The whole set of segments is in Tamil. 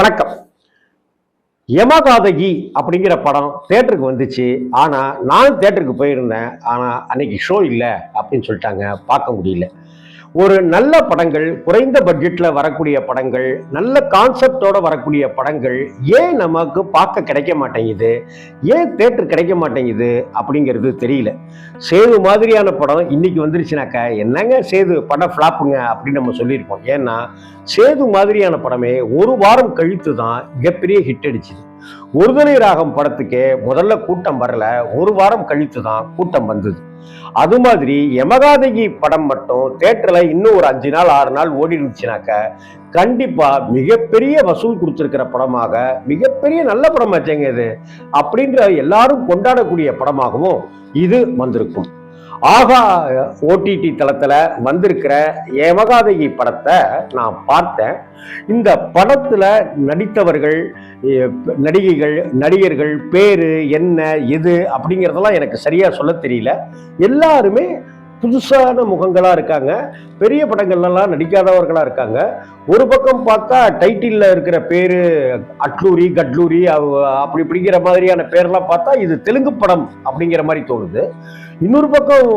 வணக்கம். யமகாதகி அப்படிங்கிற படம் தேட்டருக்கு வந்துச்சு. ஆனால் நானும் தேட்டருக்கு போயிருந்தேன். ஆனால் அன்னைக்கு ஷோ இல்லை அப்படின்னு சொல்லிட்டாங்க. பார்க்க முடியல. ஒரு நல்ல படங்கள் குறைந்த பட்ஜெட்ல வரக்கூடிய படங்கள் நல்ல கான்செப்டோட வரக்கூடிய படங்கள் ஏன் நமக்கு பார்க்க கிடைக்க மாட்டேங்குது? ஏன் தேட்டர் கிடைக்க மாட்டேங்குது அப்படிங்கிறது தெரியல. சேது மாதிரியான படம் இன்னைக்கு வந்துருச்சுனாக்கா என்னங்க சேது படம் ஃப்ளாப்புங்க அப்படின்னு நம்ம சொல்லியிருப்போம். ஏன்னா சேது மாதிரியான படமே ஒரு வாரம் கழித்து தான் மிகப்பெரிய ஹிட் அடிச்சுது. ஒருதலை ராகம் படத்துக்கே முதல்ல கூட்டம் வரல. ஒரு வாரம் கழித்து தான் கூட்டம் வந்தது. அது மாதிரி யமகாதகி படம் மட்டும் தேட்டரில் இன்னும் ஒரு அஞ்சு நாள் ஆறு நாள் ஓடி இருந்துச்சுனாக்க மிகப்பெரிய வசூல் கொடுத்துருக்கிற படமாக மிகப்பெரிய நல்ல படமாச்சேங்க இது. அப்படின்ற எல்லாரும் கொண்டாடக்கூடிய படமாகவும் இது வந்திருக்கும். ஆகா ஓடிடி தளத்தில் வந்திருக்கிற ஏமகாதகி படத்தை நான் பார்த்தேன். இந்த படத்தில் நடித்தவர்கள் நடிகைகள் நடிகர்கள் பேர் என்ன எது அப்படிங்கிறதெல்லாம் எனக்கு சரியாக சொல்ல தெரியல. எல்லாருமே புதுசான முகங்களாக இருக்காங்க. பெரிய படங்கள்லாம் நடிக்காதவர்களாக இருக்காங்க. ஒரு பக்கம் பார்த்தா டைட்டிலில் இருக்கிற பேர் அட்லூரி கட்லூரி அவ- அப்படி இப்படிங்கிற மாதிரியான பேர்லாம் பார்த்தா இது தெலுங்கு படம் அப்படிங்கிற மாதிரி தோணுது. இன்னொரு பக்கம்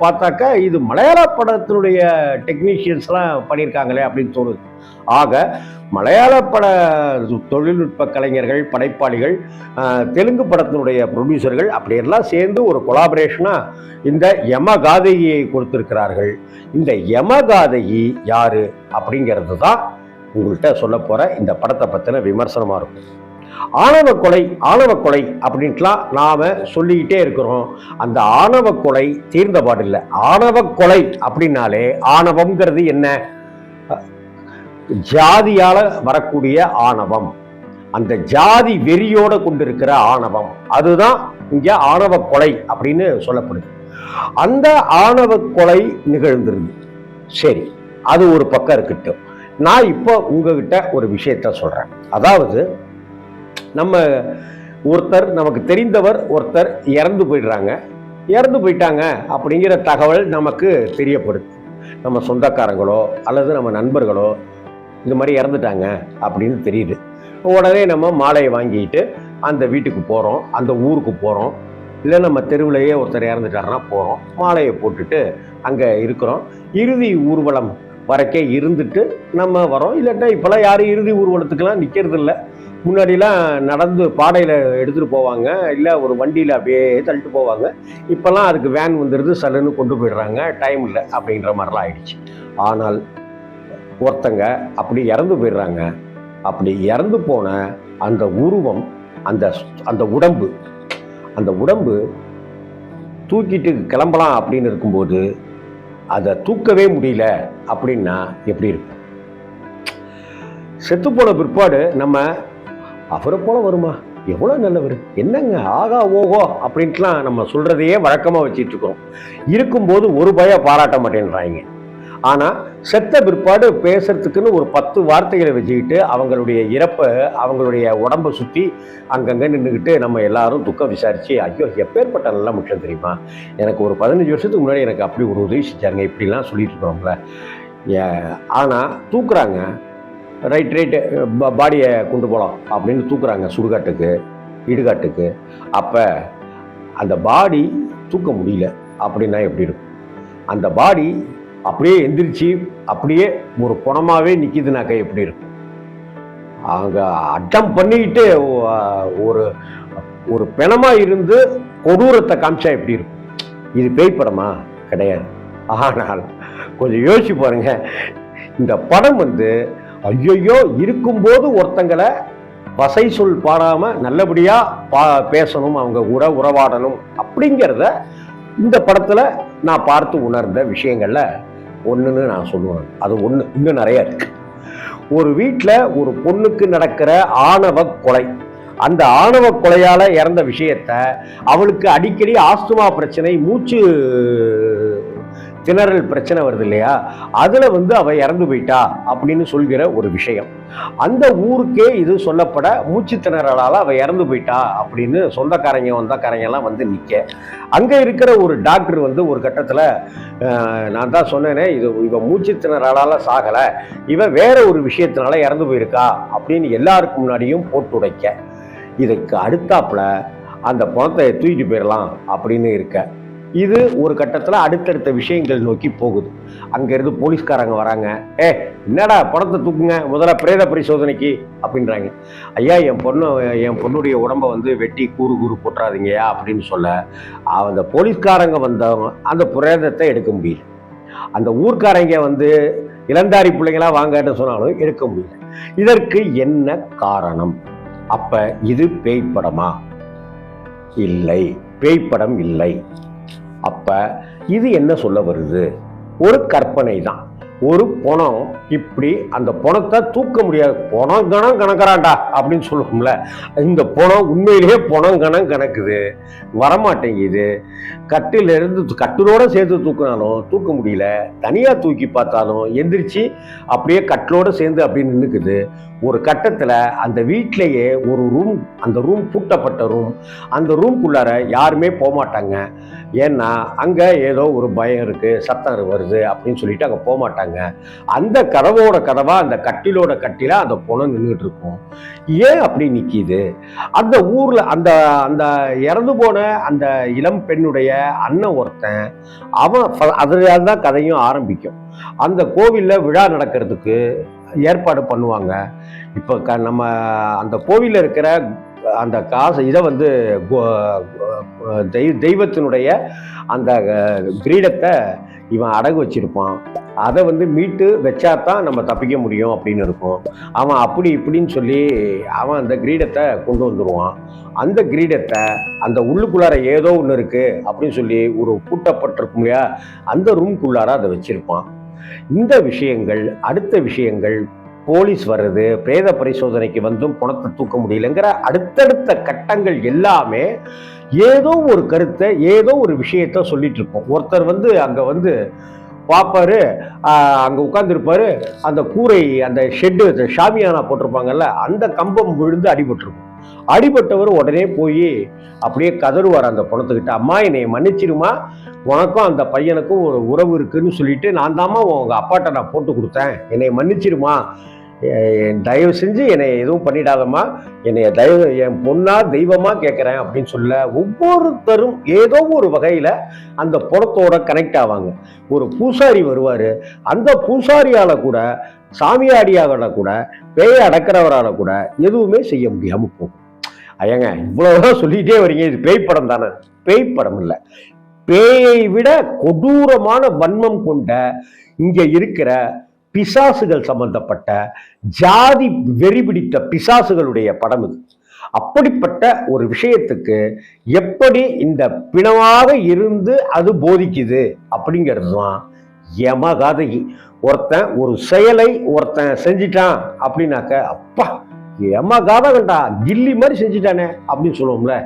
பார்த்தாக்கா இது மலையாள படத்தினுடைய டெக்னீஷியன்ஸ்லாம் பண்ணியிருக்காங்களே அப்படின்னு தோணுது. ஆக மலையாள பட தொழில்நுட்ப கலைஞர்கள் படைப்பாளிகள் தெலுங்கு படத்தினுடைய ப்ரொடியூசர்கள் அப்படியெல்லாம் சேர்ந்து ஒரு கொலாபரேஷனாக இந்த யமகாதகியை கொடுத்திருக்கிறார்கள். இந்த யமகாதகி யாரு அப்படிங்கிறது தான் உங்கள்கிட்ட சொல்ல போகிற இந்த படத்தை பற்றின விமர்சனமாக இருக்கும். ஆணவ கொலை ஆணவ கொலை அப்படின்ட்டுலாம் நாம சொல்லிக்கிட்டே இருக்கிறோம். அந்த ஆணவ கொலை தீர்ந்த பாடில்லை ஆணவ கொலை அப்படின்னாலே ஆணவம்ங்கிறது என்ன? ஜாதியால வரக்கூடிய ஆணவம். அந்த ஜாதி வெறியோட கொண்டிருக்கிற ஆணவம். அதுதான் இங்கே ஆணவ கொலை அப்படின்னு சொல்லப்படுது. அந்த ஆணவ கொலை நிகழ்ந்துருது. சரி அது ஒரு பக்கம் இருக்கட்டும். நான் இப்போ உங்ககிட்ட ஒரு விஷயத்த சொல்றேன். அதாவது நம்ம ஒருத்தர் நமக்கு தெரிந்தவர் ஒருத்தர் இறந்து போயிடுறாங்க. இறந்து போயிட்டாங்க அப்படிங்கிற தகவல் நமக்கு தெரியப்படுது. நம்ம சொந்தக்காரங்களோ அல்லது நம்ம நண்பர்களோ இந்த மாதிரி இறந்துட்டாங்க அப்படின்னு தெரியுது. உடனே நம்ம மாலையை வாங்கிட்டு அந்த வீட்டுக்கு போகிறோம் அந்த ஊருக்கு போகிறோம் இல்லை நம்ம தெருவிலேயே ஒருத்தர் இறந்துட்டாருன்னா போகிறோம் மாலையை போட்டுட்டு அங்கே இருக்கிறோம். இறுதி ஊர்வலம் வரைக்கே இருந்துட்டு நம்ம வரோம். இல்லாட்டா இப்போல்லாம் யாரும் இறுதி ஊர்வலத்துக்கெல்லாம் நிற்கிறது இல்லை முன்னாடிலாம் நடந்து பாடையில் எடுத்துகிட்டு போவாங்க. இல்லை ஒரு வண்டியில் அப்படியே தள்ளிட்டு போவாங்க. இப்போல்லாம் அதுக்கு வேன் வந்துடுது சல்லுன்னு கொண்டு போயிடுறாங்க. டைம் இல்லை அப்படின்ற மாதிரிலாம் ஆயிடுச்சு. ஆனால் ஒருத்தங்க அப்படி இறந்து போயிடுறாங்க. அப்படி இறந்து போன அந்த உருவம் அந்த அந்த உடம்பு அந்த உடம்பு தூக்கிட்டு கிளம்பலாம் அப்படின்னு இருக்கும்போது அதை தூக்கவே முடியல அப்படின்னா எப்படி இருக்கும்? செத்து போன பிற்பாடு நம்ம அவரை போல வருமா? எவ்வளோ நல்லவர். என்னங்க ஆகா ஓஹோ அப்படின்ட்டுலாம் நம்ம சொல்கிறதையே வழக்கமாக வச்சிட்டு இருக்கும்போது ஒரு பய பாராட்ட மாட்டேன்றாங்க. ஆனால் செத்த பிற்பாடு பேசுறதுக்குன்னு ஒரு பத்து வார்த்தைகளை வச்சுக்கிட்டு அவங்களுடைய இறப்பை அவங்களுடைய உடம்பை சுற்றி அங்கங்கே நின்றுக்கிட்டு நம்ம எல்லாரும் துக்கம் விசாரித்து ஐயோ எப்பேற்பட்ட நல்ல முக்கியம் தெரியுமா? எனக்கு ஒரு பதினஞ்சு வருஷத்துக்கு முன்னாடி எனக்கு அப்படி ஒரு உதவி செஞ்சாருங்க இப்படிலாம் சொல்லிட்டு இருக்கிறோம்ல ஆனால் தூக்குறாங்க. ரைட் ரைட்டு பாடியை கொண்டு போகலாம் அப்படின்னு தூக்குறாங்க சுடுகாட்டுக்கு இடுகாட்டுக்கு. அப்போ அந்த பாடி தூக்க முடியல அப்படின்னா எப்படி இருக்கும்? அந்த பாடி அப்படியே எந்திரிச்சு அப்படியே ஒரு குணமாகவே நிற்கிதுனாக்கா எப்படி இருக்கும்? அங்கே அட்டம் பண்ணிக்கிட்டு ஒரு ஒரு பிணமாக இருந்து கொடூரத்தை காமிச்சா எப்படி இருக்கும்? இது பேய் படமா? கிடையாது. ஆனால் கொஞ்சம் யோசிச்சு பாருங்க. இந்த படம் வந்து ஐயையோ இருக்கும்போது ஒருத்தங்களை வசை சொல் பாடாமல் நல்லபடியாக பா பேசணும் அவங்க கூட உறவாடணும் அப்படிங்கிறத இந்த படத்தில் நான் பார்த்து உணர்ந்த விஷயங்களில் ஒன்றுன்னு நான் சொல்லுவேன். அது ஒன்று இன்னும் நிறைய இருக்கு. ஒரு வீட்டில் ஒரு பொண்ணுக்கு நடக்கிற ஆணவ கொலை. அந்த ஆணவ கொலையால் இறந்த விஷயத்த அவளுக்கு அடிக்கடி ஆஸ்துமா பிரச்சனை மூச்சு திணறல் பிரச்சனை வருது இல்லையா? அதில் வந்து அவள் இறந்து போயிட்டா அப்படின்னு சொல்கிற ஒரு விஷயம். அந்த ஊருக்கே இது சொல்லப்பட மூச்சு திணறலால் அவள் இறந்து போயிட்டா அப்படின்னு சொந்தக்காரங்க வந்தக்காரங்கெல்லாம் வந்து நிற்க அங்கே இருக்கிற ஒரு டாக்டர் வந்து ஒரு கட்டத்தில் நான் தான் சொன்னேனே இது இவ மூச்சு திணறலால் சாகலை இவ வேற ஒரு விஷயத்தினால இறந்து போயிருக்கா அப்படின்னு எல்லாருக்கு முன்னாடியும் போட்டு உடைக்க இதுக்கு அடுத்தாப்புல அந்த பணத்தை தூக்கிட்டு போயிடலாம் அப்படின்னு இருக்க. இது ஒரு கட்டத்தில் அடுத்தடுத்த விஷயங்கள் நோக்கி போகுது. அங்கேருந்து போலீஸ்காரங்க வராங்க. ஏ என்னடா பணத்தை தூக்குங்க? முதல்ல பிரேத பரிசோதனைக்கு அப்படின்றாங்க. ஐயா என் பொண்ணு என் பொண்ணுடைய உடம்ப வந்து வெட்டி கூறு கூறு போட்டுறாதீங்கயா அப்படின்னு சொல்ல அந்த போலீஸ்காரங்க வந்தவங்க அந்த பிரேதத்தை எடுக்க முடியல. அந்த ஊர்க்காரங்க வந்து இளந்தாரி பிள்ளைங்களாம் வாங்கன்னு சொன்னாலும் எடுக்க முடியல. இதற்கு என்ன காரணம்? அப்போ இது பேய் படமா இல்லை பேய் படம் இல்லை. அப்போ இது என்ன சொல்ல வருது? ஒரு கற்பனை தான் ஒரு பணம் இப்படி அந்த பணத்தை தூக்க முடியாது. பணம் கணம் கணக்குறான்டா அப்படின்னு சொல்லுவோம்ல. இந்த பணம் உண்மையிலேயே பணம் கணம் கணக்குது. வரமாட்டேங்குது. கட்டிலிருந்து கட்டிலோட சேர்த்து தூக்கினாலும் தூக்க முடியல. தனியாக தூக்கி பார்த்தாலும் எந்திரிச்சு அப்படியே கட்டிலோட சேர்ந்து அப்படின்னு நின்றுக்குது ஒரு கட்டத்தில் அந்த வீட்டிலேயே ஒரு ரூம் அந்த ரூம் பூட்டப்பட்ட ரூம் அந்த ரூம்குள்ளார யாருமே போக மாட்டாங்க ஏன்னா அங்கே ஏதோ ஒரு பயம் இருக்குது சத்தம் வருது அப்படின்னு சொல்லிட்டு அங்கே போக மாட்டாங்க அந்த கதவோட கதவா அந்த கட்டிலோட கட்டில அந்த பொணம் நின்றுட்டு இருக்கும். ஏன் அப்படி நிற்கிது அந்த ஊரில் அந்த அந்த இறந்து போன அந்த இளம் பெண்ணுடைய அண்ணன் ஒருத்தன் அவன் ஃப- தான் கதையும் ஆரம்பிக்கும். அந்த கோவிலில் விழா நடக்கிறதுக்கு ஏற்பாடு பண்ணுவாங்க. இப்போ க நம்ம அந்த கோவிலில் இருக்கிற அந்த காசு இதை வந்து கோ- தெய் தெய்வத்தினுடைய அந்த கிரீடத்தை இவன் அடகு வச்சிருப்பான். அதை வந்து மீட்டு வச்சா தான் நம்ம தப்பிக்க முடியும் அப்படின்னு இருக்கும். அவன் அப்படி இப்படின்னு சொல்லி அவன் அந்த கிரீடத்தை கொண்டு வந்துடுவான் அந்த கிரீடத்தை அந்த உள்ளுக்குள்ளார ஏதோ ஒன்று இருக்குது அப்படின்னு சொல்லி ஒரு பூட்டப்பட்டிருக்கும் இல்லையா? அந்த ரூம்குள்ளார அதை வச்சுருப்பான். இந்த விஷயங்கள் அடுத்த விஷயங்கள் போலீஸ் வர்றது பிரேத பரிசோதனைக்கு வந்தும் பணத்தை தூக்க முடியலங்கிற அடுத்தடுத்த கட்டங்கள் எல்லாமே ஏதோ ஒரு கருத்தை ஏதோ ஒரு விஷயத்த சொல்லிட்டு இருக்கோம். ஒருத்தர் வந்து அங்க வந்து பார்ப்பாரு அங்கே உட்காந்துருப்பாரு அந்த கூரை அந்த ஷெட்டு ஷாமியானா போட்டிருப்பாங்கல்ல அந்த கம்பம் விழுந்து அடிபட்டிருக்கும். அடிபட்டவர் உடனே போய் அப்படியே கதறுவார் அந்த பணத்துக்கிட்ட. அம்மா என்னை மன்னிச்சிடுமா உனக்கும் அந்த பையனுக்கும் ஒரு உறவு இருக்குன்னு சொல்லிட்டு நான் தாம்மா உங்கள் அப்பாட்ட நான் போட்டு கொடுத்தேன். என்னை மன்னிச்சிடுமா தயவு செஞ்சு என்னை எதுவும் பண்ணிடாதம்மா. என்னை தயவு என் பொண்ணா தெய்வமா கேட்குறேன் அப்படின்னு சொல்ல ஒவ்வொருத்தரும் ஏதோ ஒரு வகையில் அந்த புறத்தோட கனெக்ட் ஆவாங்க. ஒரு பூசாரி வருவார். அந்த பூசாரியால் கூட சாமியாடியாவில் கூட பேயை அடக்கிறவரால் கூட எதுவுமே செய்ய முடியாமல் போகும். ஐயங்க இவ்வளோதான் சொல்லிகிட்டே வரீங்க. இது பேய் படம் தானே? பேய் படம் இல்லை. பேயை விட கொடூரமான வன்மம் கொண்ட இங்கே இருக்கிற பிசாசுகள் சம்பந்தப்பட்ட ஜாதி வெறி பிடித்த பிசாசுகளுடைய படம் இது. அப்படிப்பட்ட ஒரு விஷயத்துக்கு எப்படி இந்த பிணமாக இருந்து அது போதிக்குது அப்படிங்கிறது தான் யமகாதை ஒருத்தன் ஒரு செயலை ஒருத்தன் செஞ்சிட்டான் அப்படின்னாக்க அப்பா யமகாதகண்டா கில்லி மாதிரி செஞ்சிட்டானே அப்படின்னு சொல்லுவோம்ல.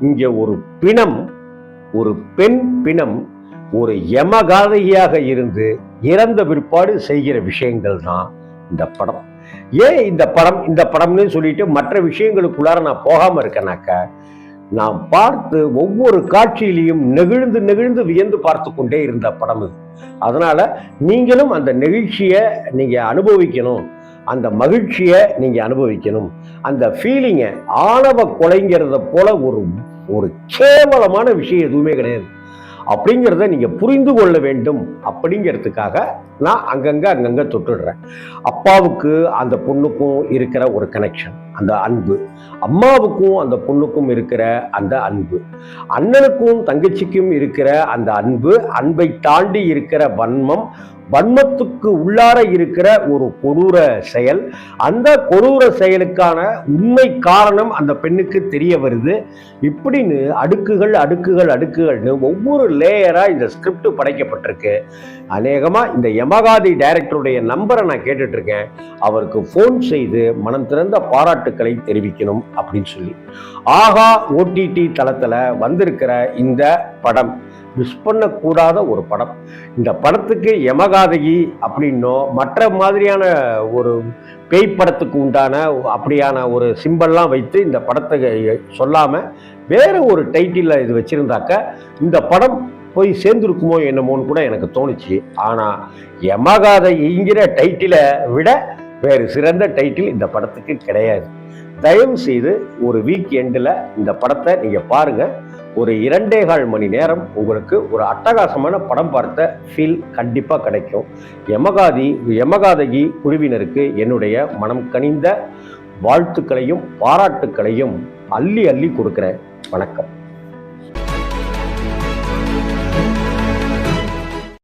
இங்கே ஒரு பிணம் ஒரு பெண் பிணம் ஒரு யமகாதையாக இருந்து இறந்த பிற்பாடு செய்கிற விஷயங்கள் தான் இந்த படம். ஏன் இந்த படம் இந்த படம்னு சொல்லிட்டு மற்ற விஷயங்களுக்குள்ளார நான் போகாம இருக்கேனாக்க நான் பார்த்து ஒவ்வொரு காட்சியிலையும் நெகிழ்ந்து நெகிழ்ந்து வியந்து பார்த்து கொண்டே இருந்த படம் இது. அதனால நீங்களும் அந்த நெகிழ்ச்சியை நீங்க அனுபவிக்கணும். அந்த மகிழ்ச்சியை நீங்க அனுபவிக்கணும். அந்த ஃபீலிங்கை ஆணவ கொலைங்கிறத போல ஒரு ஒரு கேவலமான விஷயம் எதுவுமே கிடையாது. அப்படிங்கிறத நீங்க புரிந்து கொள்ள வேண்டும் அப்படிங்கிறதுக்காக நான் அங்கங்க அங்கங்க தொட்டுடுறேன். அப்பாவுக்கு அந்த பொண்ணுக்கும் இருக்கிற ஒரு கனெக்ஷன் அந்த அன்பு. அம்மாவுக்கும் அந்த பொண்ணுக்கும் இருக்கிற அந்த அன்பு. அண்ணனுக்கும் தங்கச்சிக்கும் இருக்கிற அந்த அன்பு அன்பை தாண்டி இருக்கிற வன்மம் வன்மத்துக்கு உள்ளார இருக்கிற ஒரு கொடூர செயல். அந்த கொடூர செயலுக்கான உண்மை காரணம் அந்த பெண்ணுக்கு தெரிய வருது. இப்படின்னு அடுக்குகள் அடுக்குகள் அடுக்குகள்னு ஒவ்வொரு லேயராக இந்த ஸ்கிரிப்ட் படைக்கப்பட்டிருக்கு. அநேகமாக இந்த யமகாதி டைரக்டருடைய நம்பரை நான் கேட்டுட்ருக்கேன். அவருக்கு ஃபோன் செய்து மனம் திறந்த பாராட்டுக்களை தெரிவிக்கணும் அப்படின்னு சொல்லி. ஆகா ஓடிடி தளத்தில் வந்திருக்கிற இந்த படம். மிஸ் பண்ணக்கூடாத ஒரு படம். இந்த படத்துக்கு யமகாதகி அப்படின்னோ மற்ற மாதிரியான ஒரு பேய் படத்துக்கு உண்டான அப்படியான ஒரு சிம்பல்லாம் வைத்து இந்த படத்தை சொல்லாமல் வேறு ஒரு டைட்டிலில் இது வச்சுருந்தாக்க இந்த படம் போய் சேர்ந்துருக்குமோ என்னமோன்னு கூட எனக்கு தோணுச்சு. ஆனால் யமகாதகிங்கிற டைட்டிலை விட வேறு சிறந்த டைட்டில் இந்த படத்துக்கு கிடையாது. தயவு செய்து ஒரு வீக் எண்டில் இந்த படத்தை நீங்கள் பாருங்கள் ஒரு இரண்டே கால் மணி நேரம் உங்களுக்கு ஒரு அட்டகாசமான படம் பார்த்த ஃபீல் கண்டிப்பாக கிடைக்கும். யமகாதி யமகாதகி குழுவினருக்கு என்னுடைய மனம் கனிந்த வாழ்த்துக்களையும் பாராட்டுக்களையும் அள்ளி அள்ளி கொடுக்குறேன். வணக்கம்.